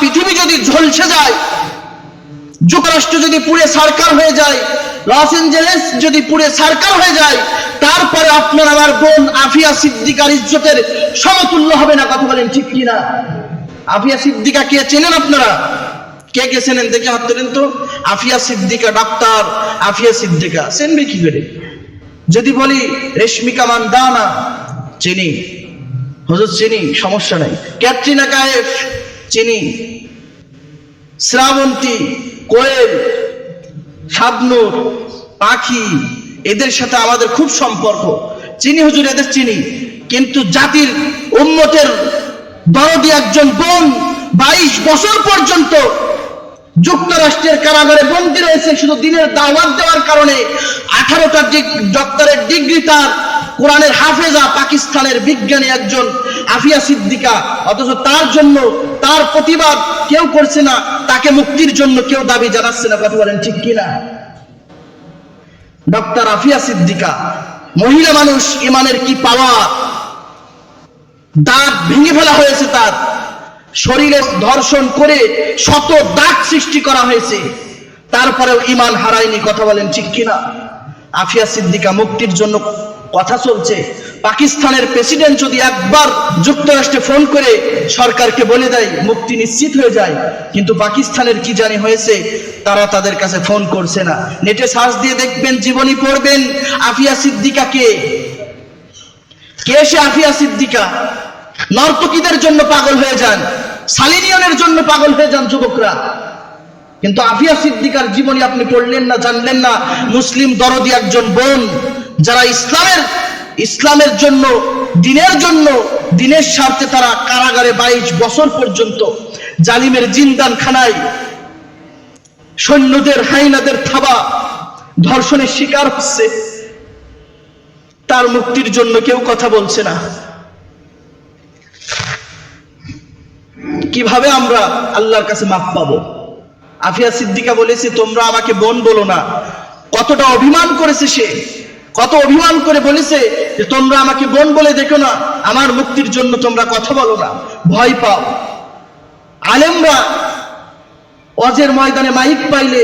পৃথিবী যদি ঝলসে যায়, যুক্তরাষ্ট্র যদি পুরে সরকার হয়ে যায়, লস এঞ্জেলেস যদি পুরে সরকার হয়ে যায়, তারপরে আপনার আমার বোন আফিয়া সিদ্দিকার ইজ্জতের সমতুল্য হবে না, কথা বলেন ঠিক কিনা? আফিয়া সিদ্দিকা কে চেনেন আপনারা? কে কে চেনেন? দেখে হাত তোলেন তো। আফিয়া সিদ্দিকা ডাক্তার, আফিয়া সিদ্দিকা, চেনবে কি করে? যদি বলি রেশমিকা মান্দানা, চিনি। হুজুর চিনি, সমস্যা নাই। ক্যাটরিনা কায়েফ চিনি, শ্রাবন্তী, কোয়েল, শাবনুর, পাখি, এদের সাথে আমাদের খুব সম্পর্ক। চিনি হুজুর, এদের চিনি। কিন্তু জাতির উন্মতের দরদি একজন বোন বাইশ বছর পর্যন্ত যুক্তরাষ্ট্রের কারাগারে বন্দী রয়েছে, শুধু দিনের দাওয়াত দেওয়ার কারণে আঠারোটা ডক্টরের ডিগ্রি তার, কোরআনের হাফেজা পাকিস্তানের বিজ্ঞানী একজন আফিয়া সিদ্দিকা, অথচ তার জন্য তার প্রতিবাদ কেউ করছে না, তাকে মুক্তির জন্য কেউ দাবি জানাচ্ছে না কথা বলেন ঠিক কিনা? ডক্টর আফিয়া সিদ্দিকা, মহিলা মানুষ, ইমানের কি পাওয়া দাঁত ভেঙে ফেলা হয়েছে তার। শরীরে ধর্ষণ করে শত দাগ সৃষ্টি করা হয়েছে। তারপরেও ইমান হারায়নি, কথা বলেন ঠিক কিনা? আফিয়া সিদ্দিকা মুক্তির জন্য কথা চলছে। পাকিস্তানের প্রেসিডেন্ট যদি একবার যুক্তরাষ্ট্রে ফোন করে সরকারকে বলে দেয়, মুক্তি নিশ্চিত হয়ে যায়। কিন্তু পাকিস্তানের কি জানি হয়েছে, তারা তাদের কাছে ফোন করছে না। নেটে সার্চ দিয়ে দেখবেন, জীবনী পড়বেন, আফিয়া সিদ্দিকা কে? কে সে আফিয়া সিদ্দিকা? নর্তকীদের জন্য পাগল হয়ে যান সালিনিয়নের জন্য পাগল হয়ে যান যুবকরা। কিন্তু আফিয়া সিদ্দিকার জীবনী আপনি পড়লেন না, জানলেন না, মুসলিম দরদি একজন বোন, যারা ইসলামের ইসলামের জন্য, দিনের জন্য, দিনের স্বার্থে তারা কারাগারে বাইশ বছর পর্যন্ত জালিমের জিন্দান খানায় সৈন্যদের, হাইনাদের থাবা ধর্ষণের শিকার হচ্ছে। তার মুক্তির জন্য কেউ কথা বলছে না। কীভাবে আমরা আল্লাহর কাছে মাপ পাবো? আফিয়া সিদ্দিকা বলেছে, তোমরা আমাকে বোন বলো না। কতটা অভিমান করেছে সে। কত অভিমান করে বলেছে যে তোমরা আমাকে বোন বলে দেখো না, আমার মুক্তির জন্য তোমরা কথা বলো না, ভয় পাও। আলেমরা অজের ময়দানে মাইক পাইলে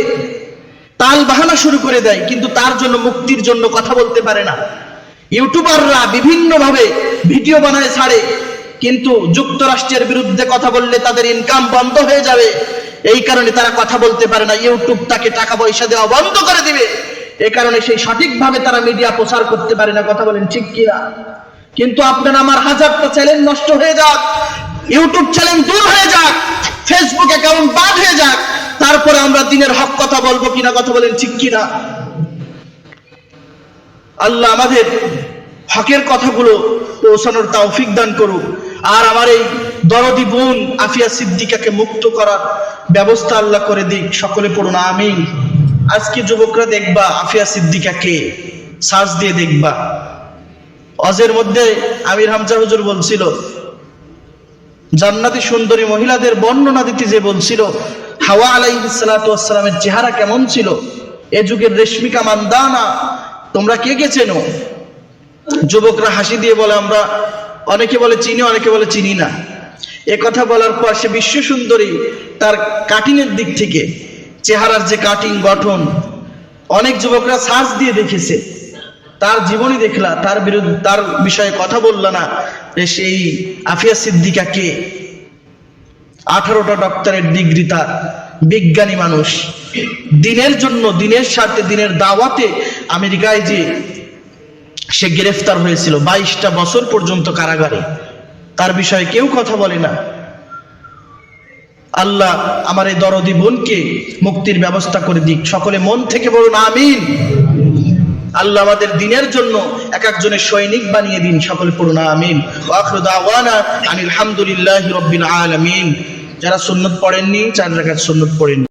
তাল বাহানা শুরু করে দেয়, কিন্তু তার জন্য মুক্তির জন্য কথা বলতে পারে না। ইউটিউবাররা বিভিন্নভাবে ভিডিও বানায় ছাড়ে, কিন্তু যুক্তরাষ্ট্রের বিরুদ্ধে কথা বললে তাদের ইনকাম বন্ধ হয়ে যাবে। এই কারণে তারা কথা বলতে পারে না, ইউটিউব তাকে টাকা পয়সা দেওয়া বন্ধ করে দিবে। এই কারণে সেই সঠিকভাবে তারা মিডিয়া প্রচার করতে পারে না, কথা বলেন ঠিক কিনা? কিন্তু আপনার আমার হাজারটা চ্যানেল নষ্ট হয়ে যাক ইউটিউব চ্যানেল দূর হয়ে যাক ফেসবুক অ্যাকাউন্ট বাদ হয়ে যাক, তারপরে আমরা দিনের হক কথা বলব কিনা, কথা বলেন ঠিক কিনা? আল্লাহ আমাদের হকের কথাগুলো পৌঁছানোর তৌফিক দান করুক। আর আমার এই দরদি বোন আফিয়া সিদ্দিকাকে মুক্ত করার ব্যবস্থা আল্লাহ করে দিক, সকলে পড়ুন, আমিন। আজকে যুবকরা দেখবা, আফিয়া সিদ্দিকাকে সার্চ দিয়ে দেখবা। অজের মধ্যে আমির হামজা হুজুর বলছিল, জান্নাতি সুন্দরী মহিলাদের বর্ণনা দিতে যে বলছিল, হাওয়া আলাই আলাইসালামের চেহারা কেমন ছিল? এ যুগের রেশমিকা মান্দানা, তোমরা কে কে চেনো? যুবকরা হাসি দিয়ে বলে, আমরা অনেকে বলে চিনি, অনেকে বলে চিনি না। এ কথা বলার পর সে বিশ্ব সুন্দরী তার কাটিংয়ের দিক থেকে চেহারার যে কাটিং গঠন অনেক যুবকরা সার্চ দিয়ে দেখেছে। তার জীবনী দেখলা, তার বিরুদ্ধে, তার বিষয়ে কথা বললা না। সেই আফিয়া সিদ্দিকা কে? আঠারোটা ডক্টরের ডিগ্রি তার, বিজ্ঞানী মানুষ। দিনের জন্য, দিনের স্বার্থে, দিনের দাওয়াতে আমেরিকায় যে সে গ্রেফতার হয়েছিল, বাইশটা বছর পর্যন্ত কারাগারে। তার বিষয়ে কেউ কথা বলে না। আল্লাহ আমার এই দরদি বোনকে মুক্তির ব্যবস্থা করে দিক। সকলে মন থেকে বলুন, আমিন। আল্লাহ আমাদের দিনের জন্য এক একজনের সৈনিক বানিয়ে দিন, সকলে পড়ুন, আমিন। ওয়াখরু দাওয়ানা আনিল হামদুলিল্লাহি রাব্বিল আলামিন। যারা সুন্নত পড়েননি, চার রাকাত সুন্নত পড়েন